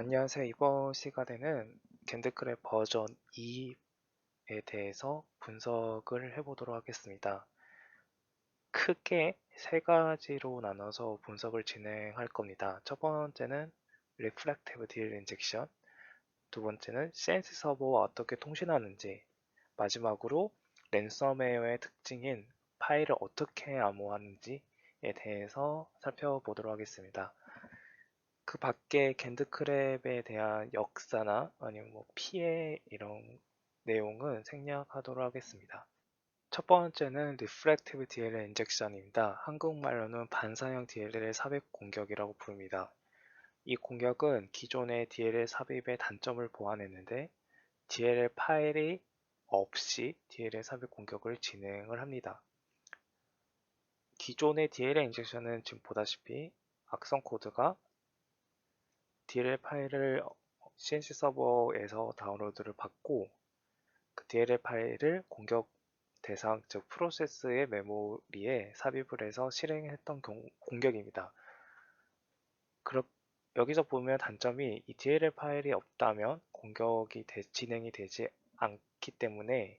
안녕하세요. 이번 시간에는 겐드크랩 버전 2에 대해서 분석을 해보도록 하겠습니다. 크게 세 가지로 나눠서 분석을 진행할 겁니다. 첫 번째는 Reflective DL Injection, 두 번째는 CNC 서버와 어떻게 통신하는지, 마지막으로 랜섬웨어의 특징인 파일을 어떻게 암호하는지에 대해서 살펴보도록 하겠습니다. 그 밖에 겐드크랩에 대한 역사나 아니면 뭐 피해 이런 내용은 생략하도록 하겠습니다. 첫 번째는 Reflective DLL Injection입니다. 한국말로는 반사형 DLL 삽입 공격이라고 부릅니다. 이 공격은 기존의 DLL 삽입의 단점을 보완했는데 DLL 파일이 없이 DLL 삽입 공격을 진행을 합니다. 기존의 DLL 인젝션은 지금 보다시피 악성 코드가 DLL 파일을 CNC 서버에서 다운로드를 받고 그 DLL 파일을 공격 대상 즉 프로세스의 메모리에 삽입을 해서 실행했던 공격입니다. 그렇, 여기서 보면 단점이 이 DLL 파일이 없다면 공격이 되, 진행이 되지 않기 때문에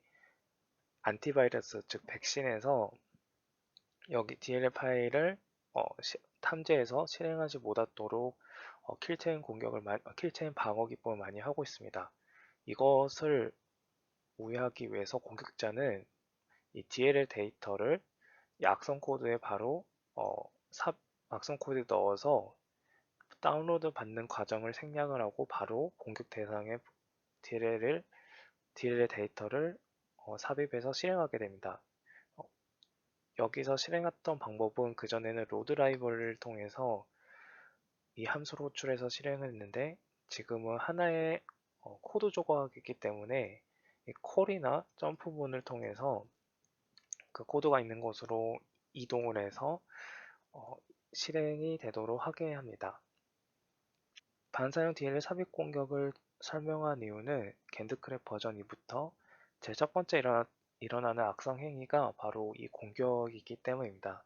안티바이러스 즉 백신에서 여기 DLL 파일을 어, 시, 탐지해서 실행하지 못하도록 어, 킬체인 공격을 마, 어, 킬체인 방어 기법을 많이 하고 있습니다. 이것을 우회하기 위해서 공격자는 이 DLL 데이터를 이 악성 코드에 바로 어, 삽, 악성 코드에 넣어서 다운로드 받는 과정을 생략을 하고 바로 공격 대상의 DLL을 DLL 데이터를 어, 삽입해서 실행하게 됩니다. 어, 여기서 실행했던 방법은 그전에는 로드 라이벌을 통해서 이 함수를 호출해서 실행을 했는데 지금은 하나의 어, 코드 조각이기 때문에 이 콜이나 점프문을 통해서 그 코드가 있는 곳으로 이동을 해서 어, 실행이 되도록 하게 합니다. 반사형 DLL 삽입 공격을 설명한 이유는 겐드크랩 버전 2부터 제 첫 번째 일어나, 일어나는 악성 행위가 바로 이 공격이기 때문입니다.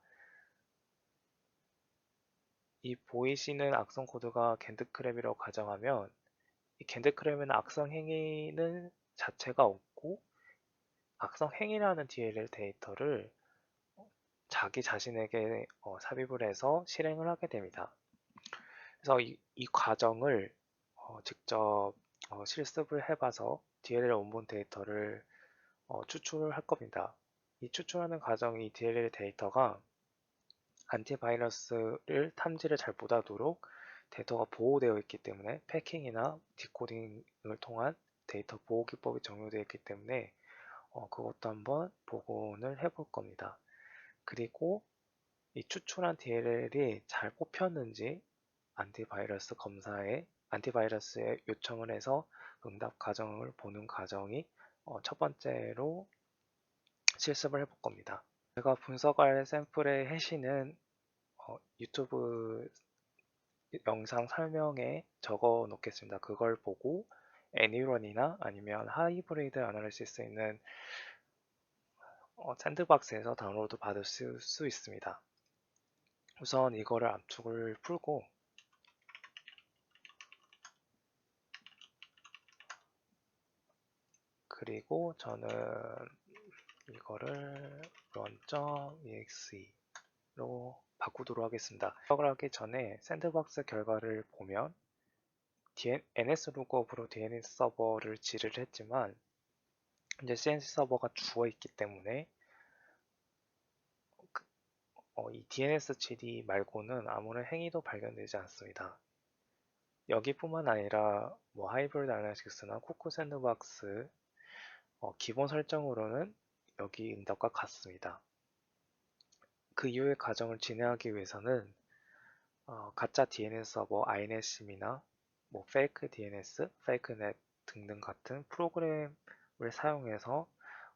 이 보이시는 악성 코드가 겐드크랩이라고 가정하면 이 겐드크랩에는 악성 행위는 자체가 없고 악성 행위라는 DLL 데이터를 자기 자신에게 어, 삽입을 해서 실행을 하게 됩니다. 그래서 이, 이 과정을 어, 직접 어, 실습을 해봐서 DLL 원본 데이터를 어, 추출을 할 겁니다. 이 추출하는 과정이 DLL 데이터가 안티바이러스를 탐지를 잘 못하도록 데이터가 보호되어 있기 때문에 패킹이나 디코딩을 통한 데이터 보호 기법이 적용되어 있기 때문에 어, 그것도 한번 복원을 해볼 겁니다. 그리고 이 추출한 DLL이 잘 뽑혔는지 안티바이러스 검사에 안티바이러스에 요청을 해서 응답 과정을 보는 과정이 어, 첫 번째로 실습을 해볼 겁니다. 제가 분석할 샘플의 해시는 어, 유튜브 영상 설명에 적어 놓겠습니다. 그걸 보고 애니런이나 아니면 하이브리드 아날리시스 있는 어, 샌드박스에서 다운로드 받을 수, 수 있습니다. 우선 이거를 압축을 풀고 그리고 저는 이거를 run.exe.로 바꾸도록 하겠습니다. 시작을 하기 전에 샌드박스 결과를 보면 NS 룩업으로 DNS 서버를 지를 했지만 이제 CNC 서버가 주어 있기 때문에 그, 어, 이 DNS GD 말고는 아무런 행위도 발견되지 않습니다. 여기뿐만 아니라 뭐 하이브리드 아나리틱스나 코코 샌드박스 어, 기본 설정으로는 여기 응답과 같습니다. 그 이후의 과정을 진행하기 위해서는 어, 가짜 DNS 서버 INS이나 뭐 페이크 DNS, 페이크넷 등등 같은 프로그램을 사용해서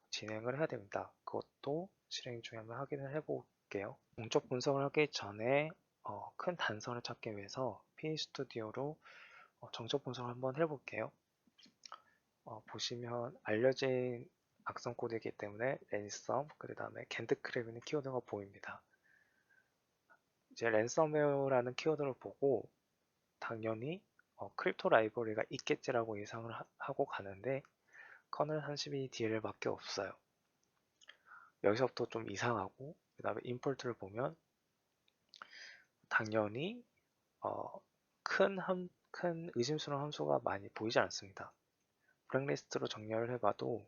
진행을 해야 됩니다. 그것도 실행 중에 한번 확인을 해볼게요. 공적 분석을 하기 전에 어, 큰 단서를 찾기 위해서 피니스튜디오로 어, 정적 분석을 한번 해볼게요. 어, 보시면 알려진 악성 코드이기 때문에 랜섬, 그 다음에 겐드크랩이는 키워드가 보입니다. 이제 랜섬웨어라는 키워드를 보고 당연히 어, 크립토 라이브러리가 있겠지라고 예상을 하, 고 가는데 커널 32 DLL밖에 없어요. 여기서부터 좀 이상하고 그 다음에 임포트를 보면 당연히 어, 큰, 함, 큰 의심스러운 함수가 많이 보이지 않습니다. 블랙리스트로 정렬을 해봐도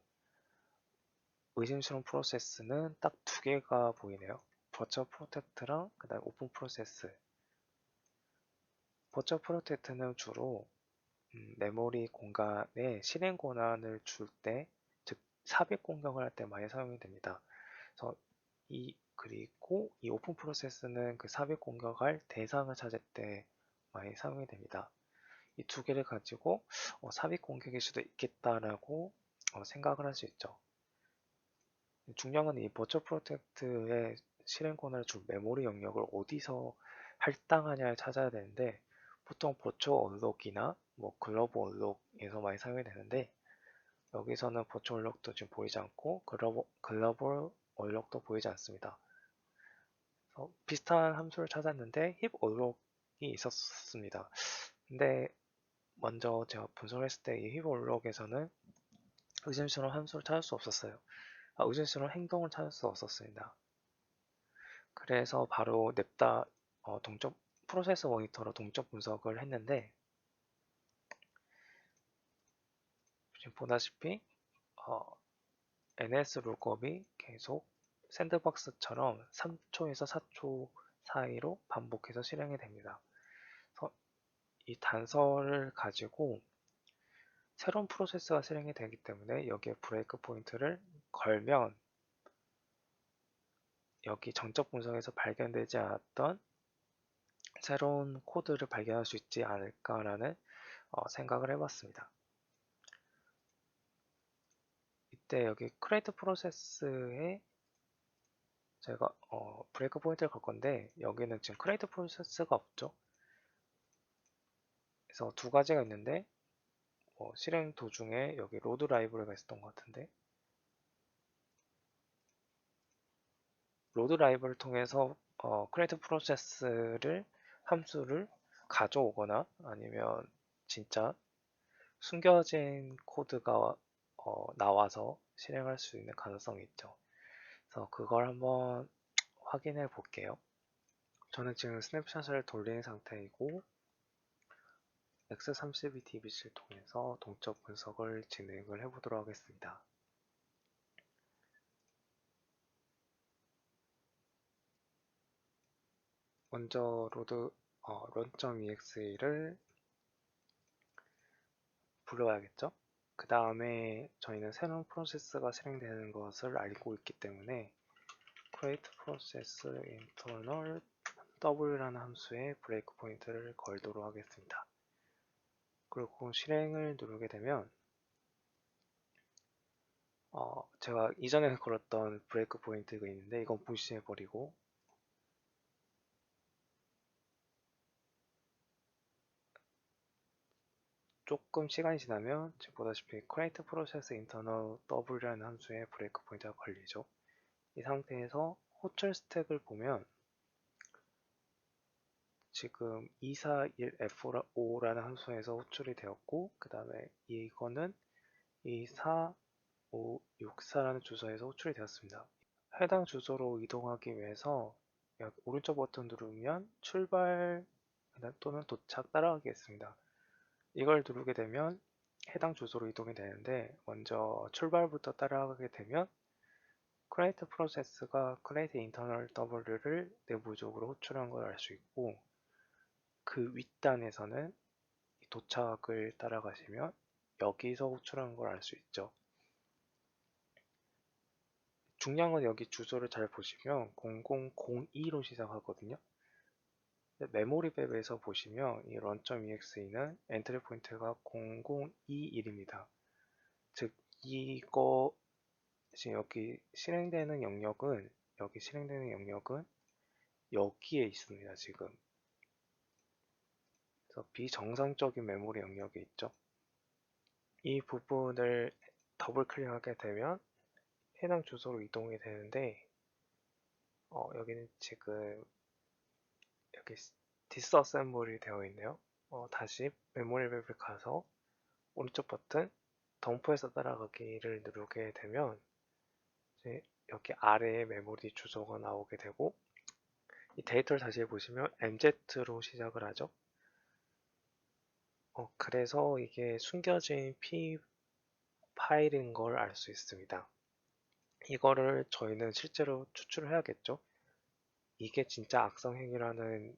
의심스러운 프로세스는 딱 두 개가 보이네요. 버처 프로텍트랑 그 다음에 오픈 프로세스 버처 프로텍트는 주로 음, 메모리 공간에 실행 권한을 줄 때, 즉 삽입 공격을 할 때 많이 사용이 됩니다. 그래서 이 그리고 이 오픈 프로세스는 그 삽입 공격할 대상을 찾을 때 많이 사용이 됩니다. 이 두 개를 가지고 어, 삽입 공격일 수도 있겠다라고 어, 생각을 할 수 있죠. 중요한 건 이 버처 프로텍트의 실행 권한을 줄 메모리 영역을 어디서 할당하냐를 찾아야 되는데 보통 버처 언록이나 뭐 글로벌 언록에서 많이 사용이 되는데 여기서는 버처 언록도 지금 보이지 않고 글로벌, 글로벌 언록도 보이지 않습니다. 비슷한 함수를 찾았는데 힙 언록이 있었습니다. 근데 먼저 제가 분석을 했을 때 이 힙 언록에서는 의심스러운 함수를 찾을 수 없었어요. 아, 의심스러운 행동을 찾을 수 없었습니다. 그래서 바로 냅다 어, 동적 프로세스 모니터로 동적 분석을 했는데 지금 보다시피 어, NS 룩업이 계속 샌드박스처럼 3초에서 4초 사이로 반복해서 실행이 됩니다. 이 단서를 가지고 새로운 프로세스가 실행이 되기 때문에 여기에 브레이크 포인트를 걸면 여기 정적 분석에서 발견되지 않았던 새로운 코드를 발견할 수 있지 않을까라는 어, 생각을 해봤습니다. 이때 여기 크레이트 프로세스에 제가 어, 브레이크 포인트를 걸 건데 여기는 지금 크레이트 프로세스가 없죠. 그래서 두 가지가 있는데 어, 실행 도중에 여기 로드 라이브러리가 있었던 것 같은데 로드 라이브를 통해서 어, 크레이트 프로세스를 함수를 가져오거나 아니면 진짜 숨겨진 코드가 어, 나와서 실행할 수 있는 가능성이 있죠. 그래서 그걸 한번 확인해 볼게요. 저는 지금 스냅샷을 돌린 상태이고 X32DBC를 통해서 동적 분석을 진행을 해보도록 하겠습니다. 먼저 로드 어, run.exe를 불러야겠죠? 그 다음에 저희는 새로운 프로세스가 실행되는 것을 알고 있기 때문에 create process internal w라는 함수에 브레이크 포인트를 걸도록 하겠습니다. 그리고 실행을 누르게 되면 어, 제가 이전에 걸었던 브레이크 포인트가 있는데 이건 무시해 버리고 조금 시간이 지나면 지금 보다시피 create process internal w라는 함수에 브레이크 포인트가 걸리죠. 이 상태에서 호출 스택을 보면 지금 241F5라는 함수에서 호출이 되었고 그 다음에 이거는 24564라는 주소에서 호출이 되었습니다. 해당 주소로 이동하기 위해서 오른쪽 버튼 누르면 출발 또는 도착 따라가겠습니다. 이걸 누르게 되면 해당 주소로 이동이 되는데 먼저 출발부터 따라가게 되면 create 프로세스가 create internal W를 내부적으로 호출한 걸 알 수 있고 그 윗단에서는 도착을 따라가시면 여기서 호출한 걸 알 수 있죠. 건 여기 주소를 잘 보시면 0002로 시작하거든요. 메모리 맵에서 보시면 이 run.exe는 엔트리 포인트가 0021입니다. 즉 이거 지금 여기 실행되는 영역은 여기 실행되는 영역은 여기에 있습니다. 지금 그래서 비정상적인 메모리 영역에 있죠. 이 부분을 더블 클릭하게 되면 해당 주소로 이동이 되는데 어, 여기는 지금 여기 디스어셈블이 되어 있네요. 어, 다시 메모리 맵을 가서 오른쪽 버튼 덤프에서 따라가기를 누르게 되면 이제 여기 아래에 메모리 주소가 나오게 되고 이 데이터를 다시 보시면 MZ로 시작을 하죠. 어, 그래서 이게 숨겨진 P 파일인 걸 알 수 있습니다. 이거를 저희는 실제로 추출을 해야겠죠. 이게 진짜 악성행위라는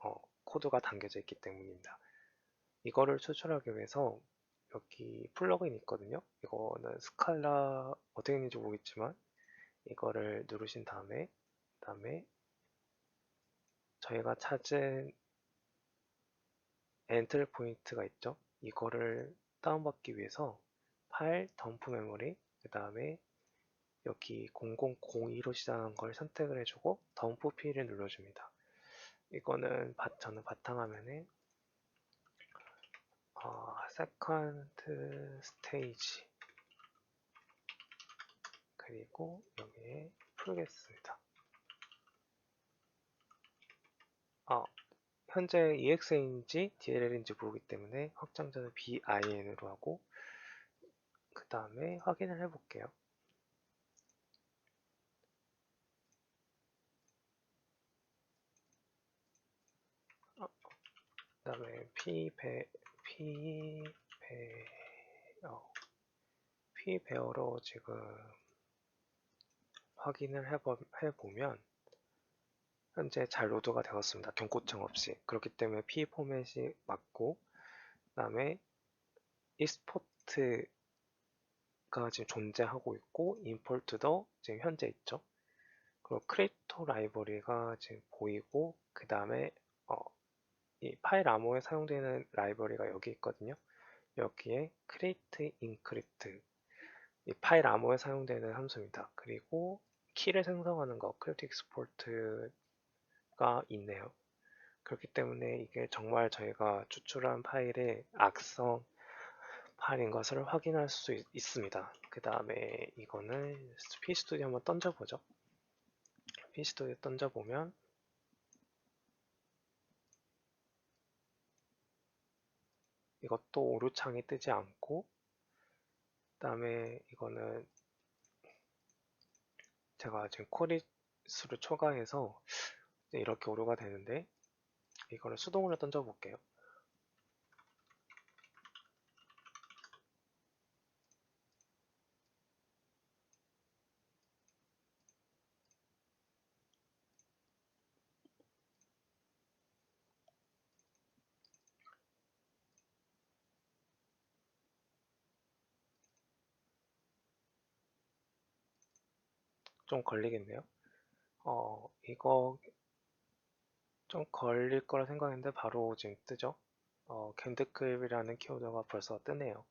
어, 코드가 담겨져 있기 때문입니다. 이거를 추출하기 위해서 여기 플러그인 있거든요. 이거는 스칼라 어떻게 있는지 모르겠지만 이거를 누르신 다음에 다음에 저희가 찾은 엔트리 포인트가 있죠. 이거를 다운받기 위해서 파일, 덤프 메모리, 그 다음에 여기 0002로 시작한 걸 선택을 해주고 덤프 P를 눌러줍니다. 이거는 바, 저는 바탕화면에 어, 세컨드 스테이지 그리고 여기에 풀겠습니다. 어, 현재 EXA인지 DLL인지 모르기 때문에 확장자는 BIN으로 하고 그 다음에 확인을 해볼게요. 다음에 P배, P배, 어, P배어로 지금 확인을 해보, 해보면 현재 잘 로드가 되었습니다. 경고청 없이. 그렇기 때문에 P 포맷이 맞고 그 다음에 익스포트가 지금 존재하고 있고 임포트도 지금 현재 있죠. 그리고 크립토 라이브러리가 지금 보이고 그 다음에 어, 이 파일 암호에 사용되는 라이브러리가 여기 있거든요. 여기에 create encrypt 이 파일 암호에 사용되는 함수입니다. 그리고 키를 생성하는 거 create export 가 있네요. 그렇기 때문에 이게 정말 저희가 추출한 파일의 악성 파일인 것을 확인할 수 있, 습니다. 그 다음에 이거는 피스토디 한번 던져보죠. 피스토디 던져보면 이것도 오류창이 뜨지 않고 그 다음에 이거는 제가 지금 코리스를 초과해서 이렇게 오류가 되는데 이거를 수동으로 던져 볼게요. 좀 걸리겠네요. 어, 이거 좀 걸릴 거라 생각했는데 바로 지금 뜨죠. 어, 캔드클이라는 키워드가 벌써 뜨네요.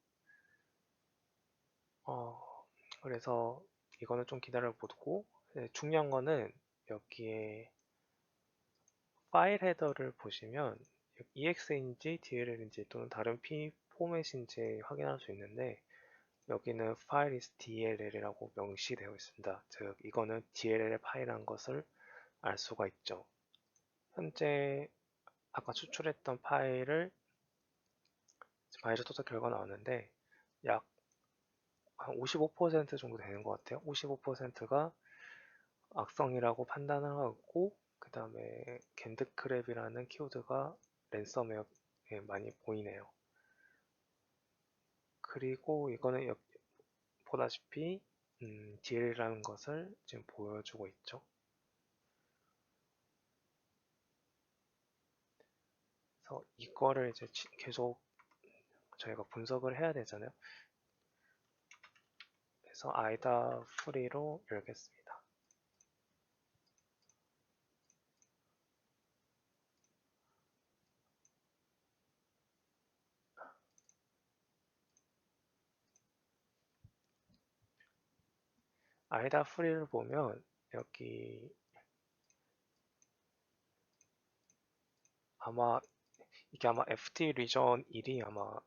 어, 그래서 이거는 좀 기다려 보고 네, 중요한 거는 여기에 파일 헤더를 보시면 EX인지 DLL인지 또는 다른 P 포맷인지 확인할 수 있는데 여기는 파일 is DLL이라고 명시되어 있습니다. 즉 이거는 DLL 파일한 것을 알 수가 있죠. 현재 아까 추출했던 파일을 바이저 토탈 결과 나왔는데 약 한 55% 정도 되는 것 같아요. 55%가 악성이라고 판단을 하고 그 다음에 겐드크랩이라는 키워드가 랜섬웨어에 많이 보이네요. 그리고 이거는 보다시피 음, DL이라는 것을 지금 보여주고 있죠. 그래서 이거를 이제 계속 저희가 분석을 해야 되잖아요. 그래서 아이다 프리로 열겠습니다. 아이다 프리를 보면 여기 아마 이게 아마 FT 리전 1이 아마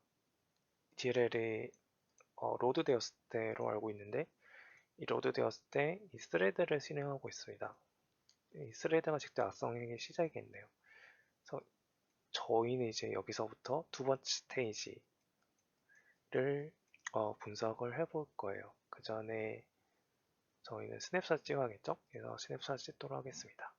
DLL이 어, 로드 되었을 때로 알고 있는데 이 로드 되었을 때 이 스레드를 실행하고 있습니다. 이 스레드가 직접 악성행의 시작이겠네요. 그래서 저희는 이제 여기서부터 두 번째 스테이지를 어, 분석을 해볼 거예요. 그 전에 저희는 스냅샷 찍어야겠죠? 그래서 스냅샷 찍도록 하겠습니다.